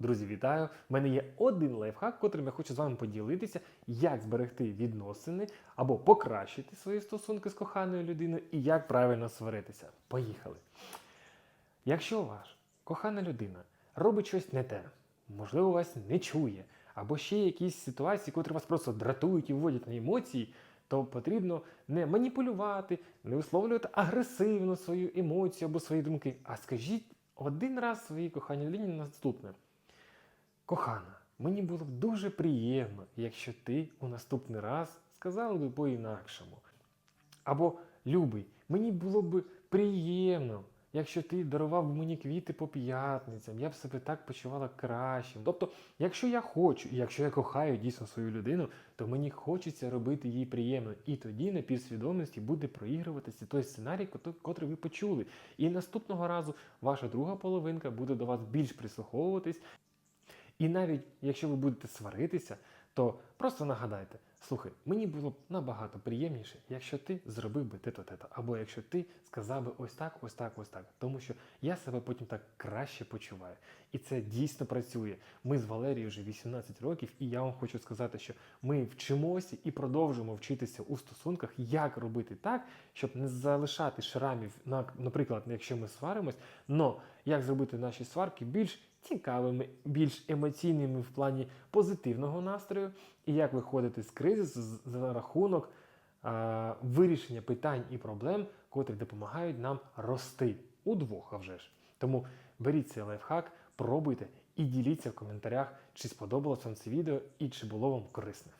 Друзі, вітаю! У мене є один лайфхак, котрим я хочу з вами поділитися, як зберегти відносини або покращити свої стосунки з коханою людиною і як правильно сваритися. Поїхали! Якщо ваш кохана людина робить щось не те, можливо, вас не чує, або ще якісь ситуації, котрі вас просто дратують і вводять на емоції, то потрібно не маніпулювати, не висловлювати агресивно свою емоцію або свої думки, а скажіть один раз своїй коханій людині наступне. Кохана, мені було б дуже приємно, якщо ти у наступний раз сказала би по-інакшому. Або любий, мені було б приємно, якщо ти дарував мені квіти по п'ятницям, я б себе так почувала кращим. Тобто, якщо я хочу, і якщо я кохаю дійсно свою людину, то мені хочеться робити їй приємно. І тоді на підсвідомості буде проігруватися той сценарій, котрий ви почули. І наступного разу ваша друга половинка буде до вас більш прислуховуватись. І навіть якщо ви будете сваритися, то просто нагадайте: слухай, мені було б набагато приємніше, якщо ти зробив би те-то, те-то, або якщо ти сказав би ось так, ось так, ось так. Тому що я себе потім так краще почуваю. І це дійсно працює. Ми з Валерією вже 18 років, і я вам хочу сказати, що ми вчимося і продовжуємо вчитися у стосунках, як робити так, щоб не залишати шрамів, на- наприклад, якщо ми сваримось, но як зробити наші сварки більш цікавими, більш емоційними в плані позитивного настрою, і як виходити з кризису за рахунок е, вирішення питань і проблем, котрі допомагають нам рости удвох, а вже ж. Тому беріть цей лайфхак, пробуйте і діліться в коментарях, чи сподобалось вам це відео і чи було вам корисне.